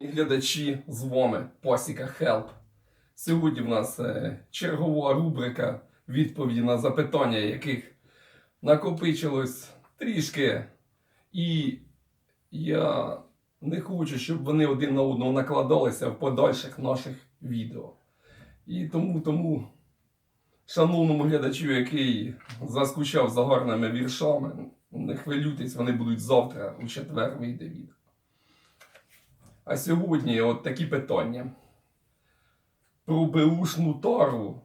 Глядачі з вами Пасіка Хелп. Сьогодні в нас е, чергова рубрика відповіді на запитання, яких накопичилось трішки. І я не хочу, щоб вони один на одного накладалися в подальших наших відео. І тому, тому шановному глядачу, який заскучав за гарними віршами, не хвилюйтесь, вони будуть завтра у четвер вийде відео. А сьогодні от такі питання. Про беушну тару.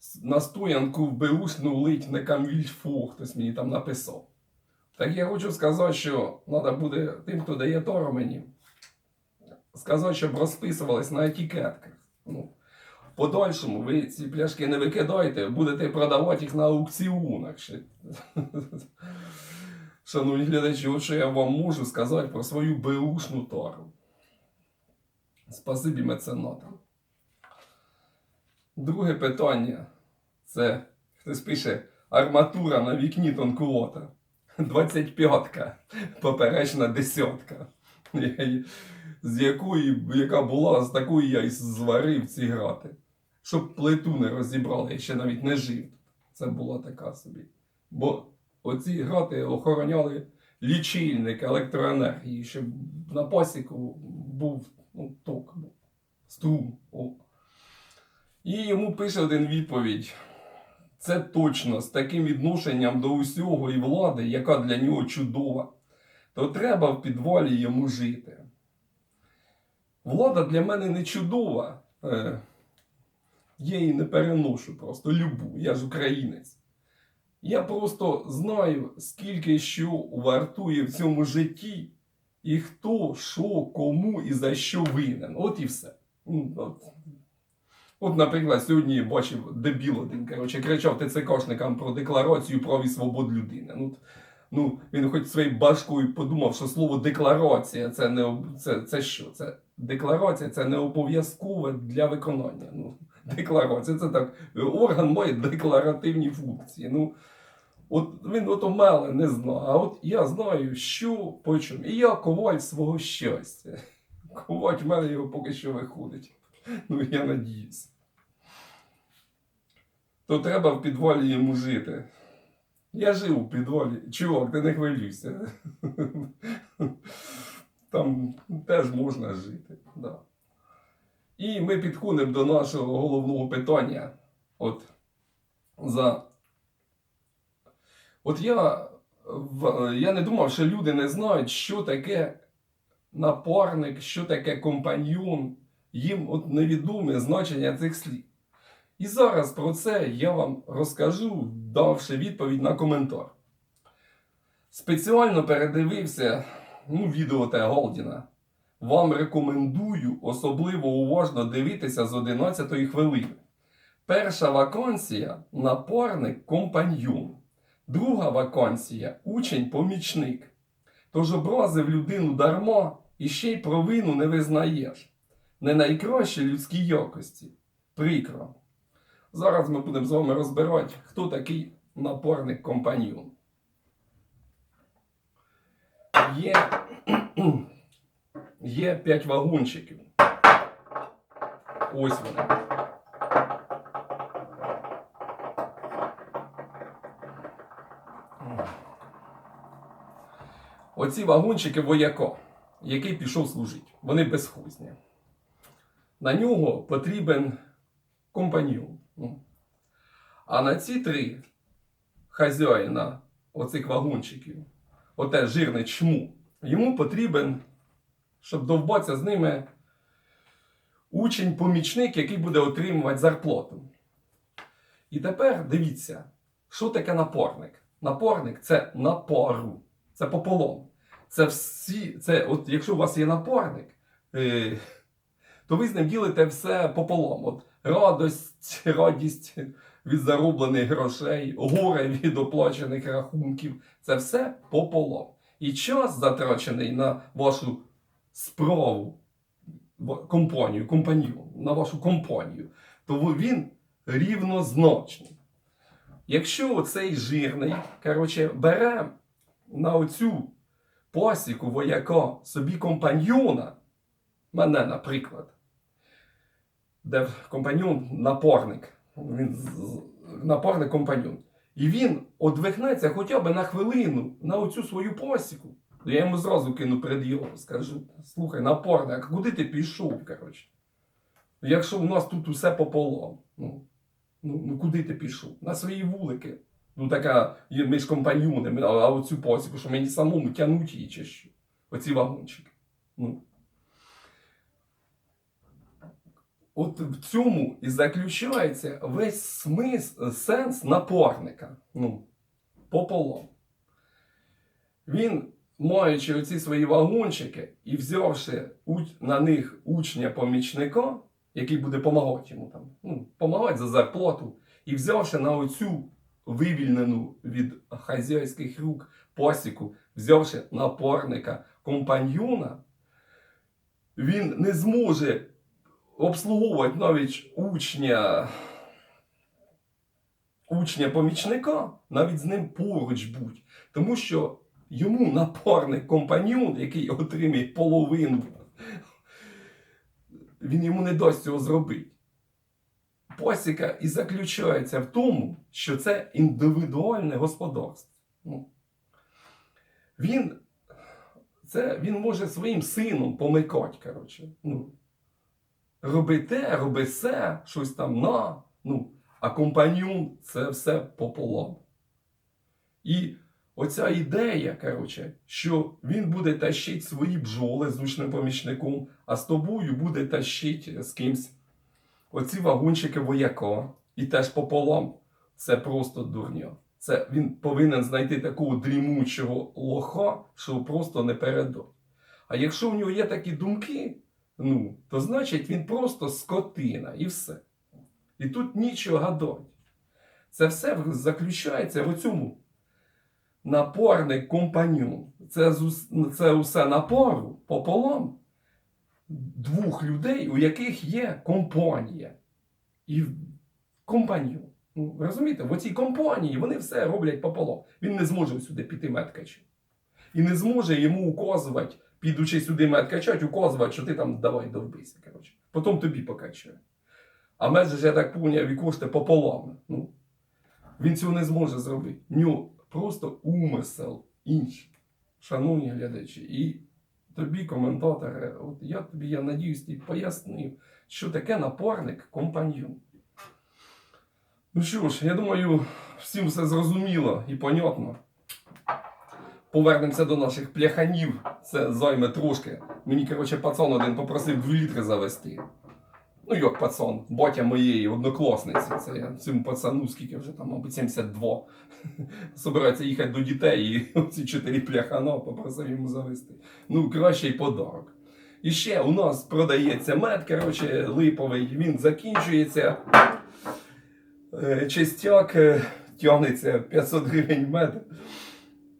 С- Настоянку в беушну лить не камільфо, хтось мені там написав. Так я хочу сказати, що треба буде тим, хто дає тару мені, сказати, щоб розписувались на етикетках. Ну, подальшому ви ці пляшки не викидайте, будете продавати їх на аукціонах. Шановні глядачі, от що я вам можу сказати про свою беушну тару. Спасибі меценатам. Друге питання. Це хтось пише арматура на вікні тонкувата. 25-ка, поперечна десятка. З якої, яка була, з такої я і зварив ці грати. Щоб плиту не розібрали, я ще навіть не жив. Це була така собі. Бо оці грати охороняли лічильник електроенергії, щоб на пасіку був ну, ток, струм. О. І йому пише один відповідь. Це точно з таким відношенням до усього і влади, яка для нього чудова, то треба в підвалі йому жити. Влада для мене не чудова. Е, я її не переношу просто любу. Я ж українець. Я просто знаю, скільки що вартує в цьому житті, і хто, що, кому і за що винен. От і все. Ну, От, от наприклад, сьогодні бачив дебіл один, коротше, кричав ТЦКшникам про декларацію прав і свобод людини. Ну, ну, він хоч своєю башкою подумав, що слово декларація це не об- це, це що? Це декларація це не обов'язкове для виконання. Ну, декларація це так. Орган має декларативні функції. Ну, От він от у мене не знає, а от я знаю, що по чому. І я коваль свого щастя. Коваль в мене його поки що виходить. Ну, я надіюсь. То треба в підвалі йому жити. Я жив у підвалі. Чувак, ти не хвилюйся. Там теж можна жити. Да. І ми підходимо до нашого головного питання. От за От я, я не думав, що люди не знають, що таке напарник, що таке компаньйон. Їм от невідоме значення цих слів. І зараз про це я вам розкажу, давши відповідь на коментар. Спеціально передивився ну, відео Т. Вам рекомендую особливо уважно дивитися з 11 хвилини. Перша вакансія напарник компаньйон. Друга вакансія учень-помічник. Тож образив людину дарма і ще й провину не визнаєш. Не найкращі людські якості. Прикро. Зараз ми будемо з вами розбирати, хто такий напарник компаньйон. Є, є 5 вагончиків. Ось вони. Оці вагончики вояка, який пішов служити. Вони безхозні. На нього потрібен компаньйон. А на ці три хазяїна оцих вагончиків, оте жирне чму, йому потрібен, щоб довбатися з ними учень-помічник, який буде отримувати зарплату. І тепер дивіться, що таке напарник. Напарник це на пару. Це пополам. Це всі, це, от якщо у вас є напарник, е, то ви з ним ділите все пополам. От радость, радість від зароблених грошей, горе від оплачених рахунків. Це все пополам. І час затрачений на вашу справу, компанію, компанію, на вашу компанію, то він рівнозначний. Якщо цей жирний, коротше, бере на оцю пасіку вояка собі компаньйона, мене, наприклад, де компаньон напорник. Він напорник компаньон. І він одвихнеться хоча б на хвилину на оцю свою посіку. Я йому зразу кину перед скажу: слухай, напорник, а куди ти пішов? коротше? Якщо у нас тут усе пополам, ну, ну, ну куди ти пішов? На свої вулики. Ну така є між компаньонами, а, а оцю посіку, що мені самому тянуть її чи що? Оці вагончики. Ну. От в цьому і заключається весь смис, сенс напорника. Ну, пополам. Він, маючи оці свої вагончики і взявши на них учня-помічника, який буде допомагати йому там, ну, допомагати за зарплату, і взявши на оцю вивільнену від хазяйських рук посіку, взявши напорника компаньйона, він не зможе обслуговувати навіть учня, учня-помічника, навіть з ним поруч будь. Тому що йому напарник компаньон, який отримає половину, він йому не дасть цього зробити. Посіка і заключається в тому, що це індивідуальне господарство. Ну, він, це, він може своїм сином помикати, коротше. Ну, роби те, роби се, щось там на. Ну, а компаньон це все пополам. І оця ідея, коротше, що він буде тащити свої бджоли з учним помічником, а з тобою буде тащити з кимсь оці вагончики вояка. І теж пополам. Це просто дурня. Це він повинен знайти такого дрімучого лоха, що просто не передать. А якщо в нього є такі думки, ну, то значить він просто скотина і все. І тут нічого гадати. Це все заключається в цьому напорний компаньон. Це, це усе напору пополам двох людей, у яких є компанія. І компаньон. Ну, розумієте, в цій компанії вони все роблять пополам. Він не зможе сюди піти медкачем. І не зможе йому указувати, підучи сюди мед качати, указувати, що ти там давай довбися. Коротше. Потім тобі покачає. А меджа ж, я так поняв, і коштує пополам. Ну, він цього не зможе зробити. Нього просто умисел інший. Шановні глядачі, і тобі, коментатори, от я тобі, я надіюсь, ти пояснив, що таке напарник компаньйон. Ну що ж, я думаю, всім все зрозуміло і понятно. Повернемося до наших пляханів. Це займе трошки. Мені, коротше, пацан один попросив 2 літри завести. Ну, як пацан, батя моєї однокласниці. Це я цьому пацану, скільки вже там, мабуть, 72. Собирається їхати до дітей і ці 4 пляхана попросив йому завести. Ну, кращий подарок. І ще у нас продається мед, коротше, липовий, він закінчується. Е, Чистяк е, тягнеться 500 гривень мед.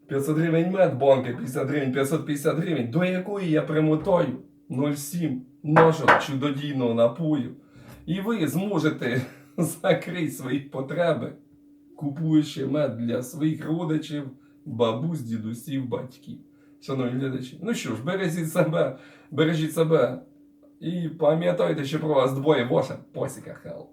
500 гривень мед, банки 50 гривень, 550 гривень, до якої я примотаю 0,7 нашого чудодійного напою. І ви зможете закрити свої потреби, купуючи мед для своїх родичів, бабусь, дідусів, батьків. Шановні глядачі, ну що ж, бережіть себе, бережіть себе і пам'ятайте, що про вас двоє ваша посіка хел.